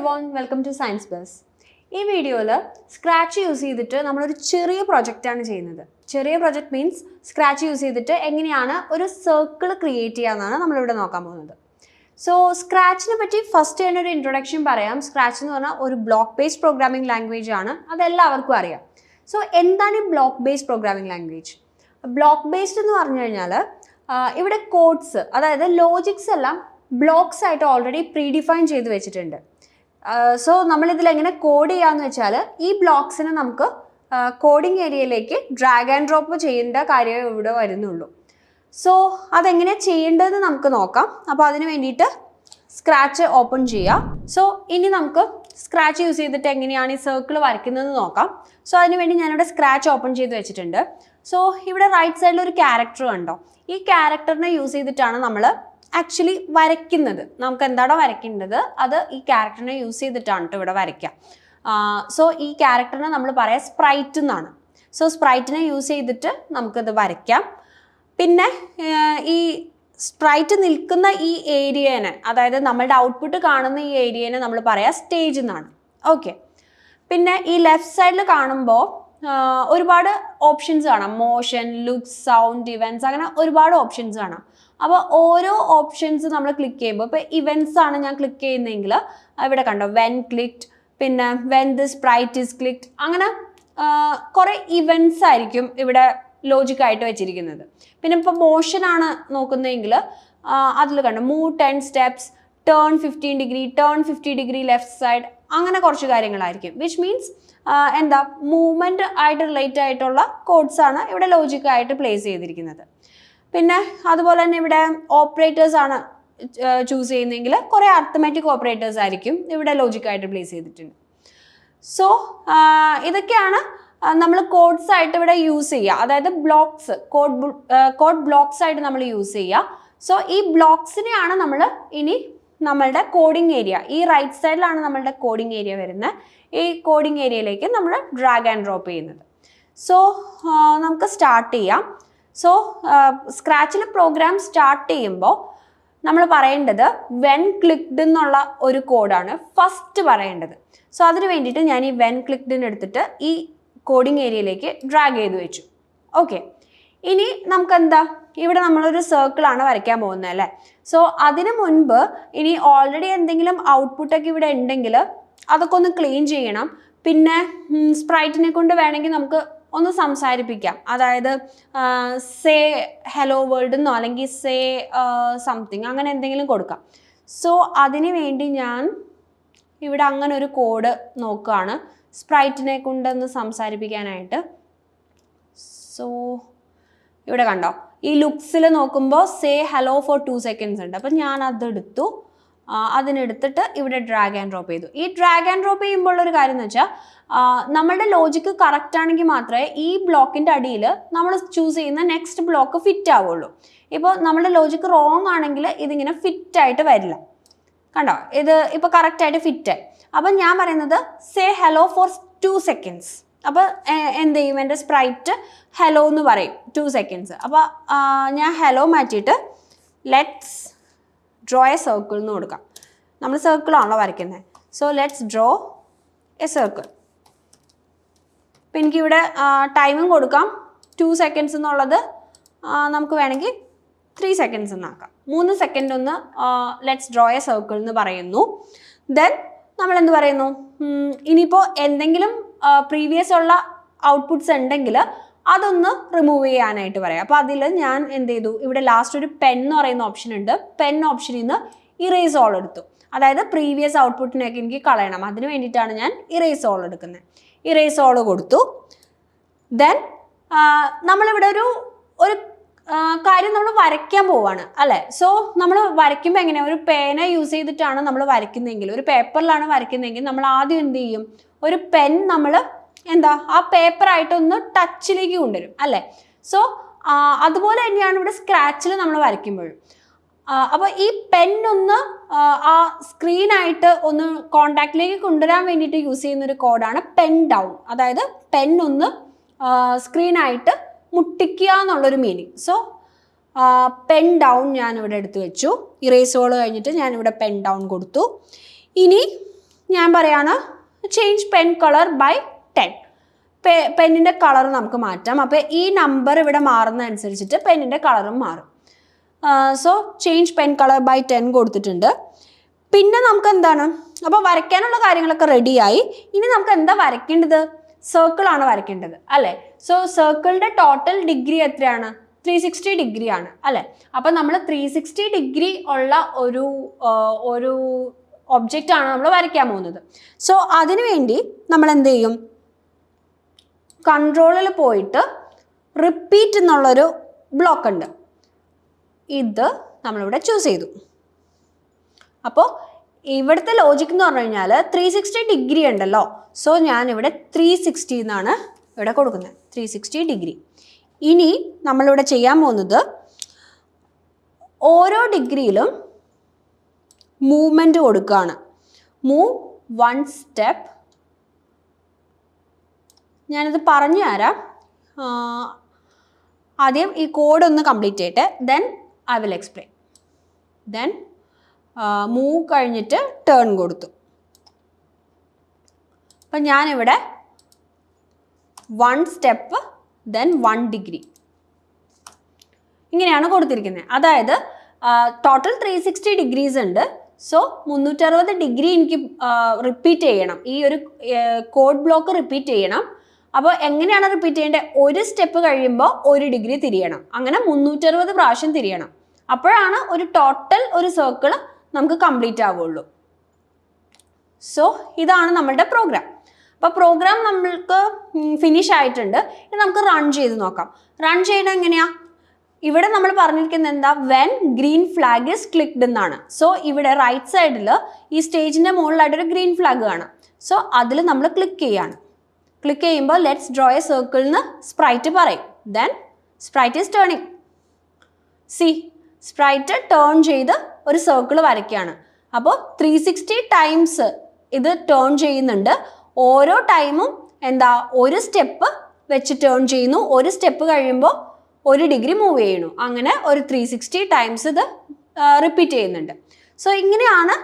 Everyone welcome to science bus ഈ വീഡിയോയിൽ scratch use ചെയ്തിട്ട് നമ്മളൊരു ചെറിയ പ്രൊജക്റ്റാണ് ചെയ്യുന്നത്. ചെറിയ പ്രൊജക്ട് മീൻസ് സ്ക്രാച്ച് യൂസ് ചെയ്തിട്ട് എങ്ങനെയാണ് ഒരു സർക്കിൾ ക്രിയേറ്റ് ചെയ്യാമെന്നാണ് നമ്മളിവിടെ നോക്കാൻ പോകുന്നത്. സോ സ്ക്രാച്ചിനെ പറ്റി ഫസ്റ്റ് തന്നെ ഒരു ഇൻട്രൊഡക്ഷൻ പറയാം. സ്ക്രാച്ച് എന്ന് പറഞ്ഞാൽ ഒരു ബ്ലോക്ക് ബേസ്ഡ് പ്രോഗ്രാമിംഗ് ലാംഗ്വേജ് ആണ്. അതെല്ലാവർക്കും അറിയാം. സോ എന്താണ് ഈ block based programming language block based എന്ന് പറഞ്ഞു കഴിഞ്ഞാൽ ഇവിടെ കോഡ്സ് അതായത് ലോജിക്സ് എല്ലാം ബ്ലോക്സ് ആയിട്ട് ഓൾറെഡി പ്രീഡിഫൈൻ ചെയ്ത് വെച്ചിട്ടുണ്ട്. സോ നമ്മളിതിൽ എങ്ങനെ കോഡ് ചെയ്യാന്ന് വെച്ചാൽ ഈ ബ്ലോക്സിനെ നമുക്ക് കോഡിംഗ് ഏരിയയിലേക്ക് ഡ്രാഗ് ആൻഡ് ഡ്രോപ്പ് ചെയ്യേണ്ട കാര്യമേ ഇവിടെ വരുന്നുള്ളൂ. സോ അതെങ്ങനെ ചെയ്യേണ്ടതെന്ന് നമുക്ക് നോക്കാം. അപ്പോൾ അതിന് വേണ്ടിയിട്ട് സ്ക്രാച്ച് ഓപ്പൺ ചെയ്യാം. സോ ഇനി നമുക്ക് സ്ക്രാച്ച് യൂസ് ചെയ്തിട്ട് എങ്ങനെയാണ് ഈ സർക്കിൾ വരയ്ക്കുന്നതെന്ന് നോക്കാം. സോ അതിനുവേണ്ടി ഞാനിവിടെ സ്ക്രാച്ച് ഓപ്പൺ ചെയ്ത് വെച്ചിട്ടുണ്ട്. സോ ഇവിടെ റൈറ്റ് സൈഡിൽ ഒരു ക്യാരക്ടർ കണ്ടോ? ഈ ക്യാരക്ടറിനെ യൂസ് ചെയ്തിട്ടാണ് നമ്മൾ ആക്ച്വലി വരയ്ക്കുന്നത്. നമുക്ക് എന്താണോ വരയ്ക്കേണ്ടത്? അത് ഈ ക്യാരക്ടറിനെ യൂസ് ചെയ്തിട്ടാണ് കേട്ടോ ഇവിടെ വരയ്ക്കുക സോ ഈ ക്യാരക്ടറിനെ നമ്മൾ പറയാം സ്പ്രൈറ്റ് എന്നാണ് സോ സ്പ്രൈറ്റിനെ യൂസ് ചെയ്തിട്ട് നമുക്കിത് വരയ്ക്കാം. പിന്നെ ഈ സ്പ്രൈറ്റ് നിൽക്കുന്ന ഈ ഏരിയനെ അതായത് നമ്മളുടെ ഔട്ട്പുട്ട് കാണുന്ന ഈ ഏരിയനെ നമ്മൾ പറയാം സ്റ്റേജ് എന്നാണ് ഓക്കെ പിന്നെ ഈ ലെഫ്റ്റ് സൈഡിൽ കാണുമ്പോൾ ഒരുപാട് ഓപ്ഷൻസ് കാണാം. മോഷൻ ലുക്ക് സൗണ്ട് ഇവന്റ്സ് അങ്ങനെ ഒരുപാട് ഓപ്ഷൻസ് കാണാം. അപ്പോൾ ഓരോ ഓപ്ഷൻസ് നമ്മൾ ക്ലിക്ക് ചെയ്യുമ്പോൾ ഇപ്പോൾ ഇവന്റ്സ് ആണ് ഞാൻ ക്ലിക്ക് ചെയ്യുന്നതെങ്കിൽ ഇവിടെ കണ്ടോ വെൻ ക്ലിക്ഡ് പിന്നെ when this sprite is clicked അങ്ങനെ കുറേ ഇവന്റ്സ് ആയിരിക്കും ഇവിടെ ലോജിക്കായിട്ട് വെച്ചിരിക്കുന്നത്. പിന്നെ ഇപ്പോൾ ആണ് നോക്കുന്നതെങ്കിൽ അതിൽ കണ്ടോ move ten steps turn fifteen degree turn fifty degree left side അങ്ങനെ കുറച്ച് കാര്യങ്ങളായിരിക്കും. വിച്ച് മീൻസ് എന്താ മൂവ്മെന്റ് ആയിട്ട് റിലേറ്റ് ആയിട്ടുള്ള കോഡ്സ് ആണ് ഇവിടെ ലോജിക്കായിട്ട് പ്ലേസ് ചെയ്തിരിക്കുന്നത്. പിന്നെ അതുപോലെ തന്നെ ഇവിടെ ഓപ്പറേറ്റേഴ്സ് ആണ് ചൂസ് ചെയ്യുന്നതെങ്കിൽ കുറേ അർത്ഥമാറ്റിക് ഓപ്പറേറ്റേഴ്സ് ആയിരിക്കും ഇവിടെ ലോജിക്കായിട്ട് പ്ലേസ് ചെയ്തിട്ടുണ്ട്. സോ ഇതൊക്കെയാണ് നമ്മൾ കോഡ്സ് ആയിട്ട് ഇവിടെ യൂസ് ചെയ്യുക. അതായത് ബ്ലോക്സ് കോഡ് കോഡ് ബ്ലോക്സ് ആയിട്ട് നമ്മൾ യൂസ് ചെയ്യുക. സോ ഈ ബ്ലോക്സിനെയാണ് നമ്മൾ ഇനി നമ്മളുടെ കോഡിംഗ് ഏരിയ ഈ റൈറ്റ് സൈഡിലാണ് നമ്മളുടെ കോഡിംഗ് ഏരിയ വരുന്നത്. ഈ കോഡിംഗ് ഏരിയയിലേക്ക് നമ്മൾ ഡ്രാഗ് ആൻഡ് ഡ്രോപ്പ് ചെയ്യുന്നത്. സോ നമുക്ക് സ്റ്റാർട്ട് ചെയ്യാം. സോ സ്ക്രാച്ചിൽ പ്രോഗ്രാം സ്റ്റാർട്ട് ചെയ്യുമ്പോൾ നമ്മൾ പറയേണ്ടത് വെൻ ക്ലിക്ഡ് എന്നുള്ള ഒരു കോഡാണ് ഫസ്റ്റ് പറയേണ്ടത്. സോ അതിന് വേണ്ടിയിട്ട് ഞാൻ ഈ വെൻ ക്ലിക്ഡിന് എടുത്തിട്ട് ഈ കോഡിംഗ് ഏരിയയിലേക്ക് ഡ്രാഗ് ചെയ്ത് വെച്ചു. ഓക്കെ ഇനി നമുക്ക് എന്താ ഇവിടെ നമ്മളൊരു സർക്കിളാണ് വരയ്ക്കാൻ പോകുന്നത് അല്ലേ? സോ അതിന് മുൻപ് ഇനി ഓൾറെഡി എന്തെങ്കിലും ഔട്ട്പുട്ടൊക്കെ ഇവിടെ ഉണ്ടെങ്കിൽ അതൊക്കെ ഒന്ന് ക്ലീൻ ചെയ്യണം. പിന്നെ സ്പ്രൈറ്റിനെ കൊണ്ട് വേണമെങ്കിൽ നമുക്ക് ഒന്ന് സംസാരിപ്പിക്കാം. അതായത് സേ ഹലോ വേൾഡ് എന്നോ അല്ലെങ്കിൽ സേ സംതിങ് അങ്ങനെ എന്തെങ്കിലും കൊടുക്കാം. സോ അതിന് വേണ്ടി ഞാൻ ഇവിടെ അങ്ങനെ ഒരു കോഡ് നോക്കുകയാണ്. സ്പ്രൈറ്റിനെ കൊണ്ടൊന്ന് സംസാരിപ്പിക്കാനായിട്ട്. സോ ഇവിടെ കണ്ടോ? ഈ ലുക്സിൽ നോക്കുമ്പോൾ say hello for two seconds ഉണ്ട്. അപ്പം ഞാൻ അതെടുത്തു അതിനെടുത്തിട്ട് ഇവിടെ ഡ്രാഗ് ആൻഡ് ഡ്രോപ്പ് ചെയ്തു. ഈ ഡ്രാഗ് ആൻഡ് ഡ്രോപ്പ് ചെയ്യുമ്പോൾ ഒരു കാര്യം എന്ന് വെച്ചാൽ നമ്മളുടെ ലോജിക്ക് കറക്റ്റ് ആണെങ്കിൽ മാത്രമേ ഈ ബ്ലോക്കിന്റെ അടിയിൽ നമ്മൾ ചൂസ് ചെയ്യുന്ന നെക്സ്റ്റ് ബ്ലോക്ക് ഫിറ്റ് ആവുള്ളൂ. ഇപ്പോൾ നമ്മുടെ ലോജിക്ക് റോങ് ആണെങ്കിൽ ഇതിങ്ങനെ ഫിറ്റ് ആയിട്ട് വരില്ല. കണ്ടോ? ഇത് ഇപ്പോൾ കറക്റ്റായിട്ട് ഫിറ്റായി അപ്പം ഞാൻ പറയുന്നത് say hello for two seconds അപ്പോൾ എന്ത് ചെയ്യും? എന്റെ സ്പ്രൈറ്റ് ഹലോ എന്ന് പറയും. ടു സെക്കൻഡ്സ് അപ്പോൾ ഞാൻ ഹലോ മാറ്റിയിട്ട് ലെറ്റ്സ് ഡ്രോ എ സർക്കിൾ എന്ന് കൊടുക്കാം. നമ്മൾ സർക്കിളാണല്ലോ വരയ്ക്കുന്നത് so let's draw a circle ഇപ്പം എനിക്കിവിടെ ടൈമും കൊടുക്കാം. ടു സെക്കൻഡ്സ് എന്നുള്ളത് നമുക്ക് വേണമെങ്കിൽ ത്രീ സെക്കൻഡ്സ് എന്നാക്കാം മൂന്ന് സെക്കൻഡ് ഒന്ന് ലെറ്റ്സ് ഡ്രോ എ സർക്കിൾ എന്ന് പറയുന്നു. ദെൻ നമ്മൾ എന്ത് പറയുന്നു ഇനിയിപ്പോൾ എന്തെങ്കിലും പ്രീവിയസ് ഉള്ള ഔട്ട്പുട്ട്സ് ഉണ്ടെങ്കിൽ അതൊന്ന് റിമൂവ് ചെയ്യാനായിട്ട് പറയാം. അപ്പോൾ അതിൽ ഞാൻ എന്ത് ചെയ്തു? ഇവിടെ ലാസ്റ്റ് ഒരു പെൻ എന്ന് പറയുന്ന ഓപ്ഷൻ ഉണ്ട്. പെൻ ഓപ്ഷനിൽ നിന്ന് ഇറേസ് ഓൾ എടുത്തു. അതായത് പ്രീവിയസ് ഔട്ട്പുട്ടിനെയൊക്കെ എനിക്ക് കളയണം. അതിന് വേണ്ടിയിട്ടാണ് ഞാൻ ഇറേസ് ഓൾ എടുക്കുന്നത്. ഇറേസ് ഓൾ കൊടുത്തു. ദെൻ നമ്മളിവിടെ ഒരു ഒരു കാര്യം നമ്മൾ വരയ്ക്കാൻ പോവാണ്. അല്ലെ? സോ നമ്മൾ വരയ്ക്കുമ്പോൾ എങ്ങനെയാണ് ഒരു പേന യൂസ് ചെയ്തിട്ടാണ് നമ്മൾ വരയ്ക്കുന്നതെങ്കിൽ ഒരു പേപ്പറിലാണ് വരയ്ക്കുന്നതെങ്കിൽ നമ്മൾ ആദ്യം എന്ത് ചെയ്യും? ഒരു പെൻ നമ്മൾ എന്താ? ആ പേപ്പറായിട്ടൊന്ന് ടച്ചിലേക്ക് കൊണ്ടുവരും അല്ലേ? സോ അതുപോലെ തന്നെയാണ് ഇവിടെ സ്ക്രാച്ചിൽ നമ്മൾ വരയ്ക്കുമ്പോഴും. അപ്പോൾ ഈ പെൻ ഒന്ന് ആ, സ്ക്രീനായിട്ട് ഒന്ന് കോണ്ടാക്റ്റിലേക്ക് കൊണ്ടുവരാൻ വേണ്ടിയിട്ട് യൂസ് ചെയ്യുന്ന ഒരു കോഡാണ് പെൻ ഡൗൺ അതായത് പെൻ ഒന്ന് സ്ക്രീനായിട്ട് മുട്ടിക്കുക എന്നുള്ളൊരു മീനിങ് സോ പെൻ ഡൗൺ ഞാൻ ഇവിടെ എടുത്ത് വെച്ചു. ഇറേസുകൾ കഴിഞ്ഞിട്ട് ഞാൻ ഇവിടെ പെൻ ഡൗൺ കൊടുത്തു. ഇനി ഞാൻ പറയാണ് change pen colour by ten പെന്നിന്റെ colour നമുക്ക് മാറ്റാം. അപ്പോൾ ഈ നമ്പർ ഇവിടെ മാറുന്ന അനുസരിച്ചിട്ട് പെന്നിന്റെ കളറും മാറും. So change pen colour by ten കൊടുത്തിട്ടുണ്ട്. പിന്നെ നമുക്ക് എന്താണ്? അപ്പോൾ വരയ്ക്കാനുള്ള കാര്യങ്ങളൊക്കെ റെഡിയായി ഇനി നമുക്ക് എന്താ വരയ്ക്കേണ്ടത്? സർക്കിളാണ് വരയ്ക്കേണ്ടത് അല്ലേ? സോ സർക്കിളിന്റെ ടോട്ടൽ ഡിഗ്രി എത്രയാണ്? ത്രീ സിക്സ്റ്റി ഡിഗ്രി ആണ് അല്ലേ? അപ്പം നമ്മൾ ത്രീ സിക്സ്റ്റി ഡിഗ്രി ഉള്ള ഒരു ഒരു ഒബ്ജക്റ്റ് ആണ് നമ്മൾ വരയ്ക്കാൻ പോകുന്നത്. സോ അതിനു വേണ്ടി നമ്മൾ എന്ത് ചെയ്യും? കൺട്രോളിൽ പോയിട്ട് റിപ്പീറ്റ് എന്നുള്ളൊരു ബ്ലോക്ക് ഉണ്ട്. ഇത് നമ്മളിവിടെ ചൂസ് ചെയ്തു. അപ്പോൾ ഇവിടുത്തെ ലോജിക് എന്ന് പറഞ്ഞു കഴിഞ്ഞാൽ ത്രീ സിക്സ്റ്റി ഡിഗ്രി ഉണ്ടല്ലോ. സോ ഞാൻ ഇവിടെ ത്രീ സിക്സ്റ്റി എന്നാണ് ഇവിടെ കൊടുക്കുന്നത്. ത്രീ സിക്സ്റ്റി ഡിഗ്രി ഇനി നമ്മളിവിടെ ചെയ്യാൻ പോകുന്നത് ഓരോ ഡിഗ്രിയിലും മൂവ്മെന്റ് കൊടുക്കുകയാണ് മൂവ് വൺ സ്റ്റെപ്പ് ഞാനിത് പറഞ്ഞു തരാം. ആദ്യം ഈ കോഡ് ഒന്ന് കംപ്ലീറ്റ് ചെയ്യട്ടെ. Then I will explain then move കഴിഞ്ഞിട്ട് ടേൺ കൊടുത്തു. അപ്പം ഞാനിവിടെ one step then one degree ഇങ്ങനെയാണ് കൊടുത്തിരിക്കുന്നത്. അതായത് ടോട്ടൽ ത്രീ സിക്സ്റ്റി ഡിഗ്രീസ് ഉണ്ട്. സോ മുന്നൂറ്ററുപത് ഡിഗ്രി എനിക്ക് റിപ്പീറ്റ് ചെയ്യണം. ഈ ഒരു കോഡ് ബ്ലോക്ക് റിപ്പീറ്റ് ചെയ്യണം. അപ്പോൾ എങ്ങനെയാണ് റിപ്പീറ്റ് ചെയ്യേണ്ടത്? ഒരു സ്റ്റെപ്പ് കഴിയുമ്പോൾ ഒരു ഡിഗ്രി തിരിയണം. അങ്ങനെ മുന്നൂറ്ററുപത് പ്രാവശ്യം തിരിയണം. അപ്പോഴാണ് ഒരു ടോട്ടൽ ഒരു സർക്കിൾ നമുക്ക് കംപ്ലീറ്റ് ആവുള്ളൂ. സോ ഇതാണ് നമ്മളുടെ പ്രോഗ്രാം അപ്പോൾ പ്രോഗ്രാം നമ്മൾക്ക് ഫിനിഷ് ആയിട്ടുണ്ട്. ഇനി നമുക്ക് റൺ ചെയ്ത് നോക്കാം. റൺ ചെയ്യണം എങ്ങനെയാ? ഇവിടെ നമ്മൾ പറഞ്ഞിരിക്കുന്നത് എന്താ? When green flag is clicked എന്നാണ്. സോ ഇവിടെ റൈറ്റ് സൈഡിൽ ഈ സ്റ്റേജിന്റെ മുകളിലായിട്ടൊരു ഗ്രീൻ ഫ്ലാഗ് കാണാം. സോ അതിൽ നമ്മൾ ക്ലിക്ക് ചെയ്യാണ്. ക്ലിക്ക് ചെയ്യുമ്പോൾ ലെറ്റ്സ് ഡ്രോ എ സർക്കിൾ എന്ന് സ്പ്രൈറ്റ് പറയും. Then sprite is turning C sprite turn ചെയ്ത് ഒരു സർക്കിൾ വരയ്ക്കുകയാണ്. അപ്പോൾ ത്രീ സിക്സ്റ്റി ടൈംസ് ഇത് ടേൺ ചെയ്യുന്നുണ്ട്. ഓരോ ടൈമും എന്താ ഒരു സ്റ്റെപ്പ് വെച്ച് ടേൺ ചെയ്യുന്നു. ഒരു സ്റ്റെപ്പ് കഴിയുമ്പോൾ ഒരു ഡിഗ്രി മൂവ് ചെയ്യണു അങ്ങനെ ഒരു ത്രീ സിക്സ്റ്റി ടൈംസ് ഇത് റിപ്പീറ്റ് ചെയ്യുന്നുണ്ട്. സോ ഇങ്ങനെയാണ്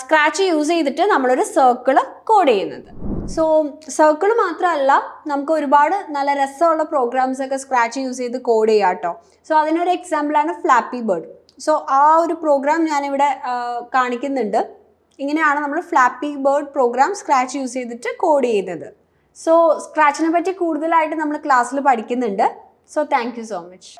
സ്ക്രാച്ച് യൂസ് ചെയ്തിട്ട് നമ്മളൊരു സർക്കിൾ കോഡ് ചെയ്യുന്നത്. സോ സർക്കിൾ മാത്രമല്ല നമുക്ക് ഒരുപാട് നല്ല രസമുള്ള പ്രോഗ്രാംസ് ഒക്കെ സ്ക്രാച്ച് യൂസ് ചെയ്ത് കോഡ് ചെയ്യാം കേട്ടോ സോ അതിനൊരു എക്സാമ്പിളാണ് ഫ്ലാപ്പി ബേർഡ് സോ ആ ഒരു പ്രോഗ്രാം ഞാനിവിടെ കാണിക്കുന്നുണ്ട്. ഇങ്ങനെയാണ് നമ്മൾ Flappy Bird program Scratch use ചെയ്തിട്ട് കോഡ് ചെയ്യുന്നത്. സോ സ്ക്രാച്ചിനെ പറ്റി കൂടുതലായിട്ട് നമ്മൾ ക്ലാസ്സിൽ പഠിക്കുന്നുണ്ട്. So thank so much